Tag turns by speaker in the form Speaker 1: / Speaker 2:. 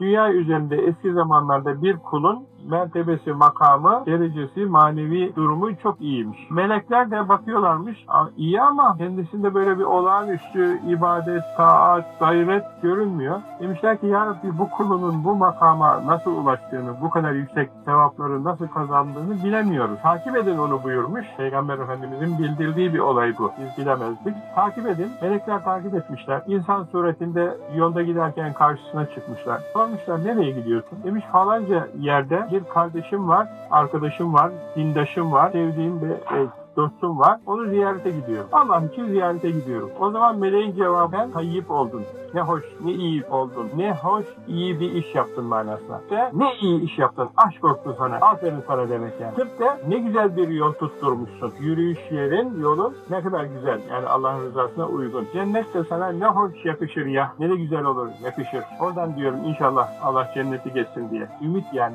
Speaker 1: Dünya üzerinde eski zamanlarda bir kulun mertebesi, makamı, derecesi, manevi durumu çok iyiymiş. Melekler de bakıyorlarmış, "Aa, iyi ama kendisinde böyle bir olağanüstü ibadet, taat, gayret görünmüyor. Demişler ki ya Rabbi bu kulunun bu makama nasıl ulaştığını, bu kadar yüksek sevapları nasıl kazandığını bilemiyoruz. Takip edin onu buyurmuş. Peygamber Efendimizin bildirdiği bir olay bu. Biz bilemezdik. Takip edin. Melekler takip etmişler. İnsan suretinde yolda giderken karşısına çıkmışlar. Sormuşlar nereye gidiyorsun? Demiş falanca yerde bir kardeşim var, arkadaşım var, dindaşım var, sevdiğim bir e, dostum var. Onu ziyarete gidiyorum. Allah için ziyarete gidiyorum. O zaman meleğin cevabı tayyip oldun. Ne hoş, ne iyi oldun. Ne hoş, iyi bir iş yaptın manasına. Ve ne iyi iş yaptın. Aşk olsun sana. Aferin sana demek yani. Tıp da ne güzel bir yol tutturmuşsun. Yürüyüş yerin, yolun ne kadar güzel. Yani Allah'ın rızasına uygun. Cennet de sana ne hoş yakışır ya. Ne de güzel olur, yakışır. Oradan diyorum inşallah Allah cenneti geçsin diye. Ümit yani.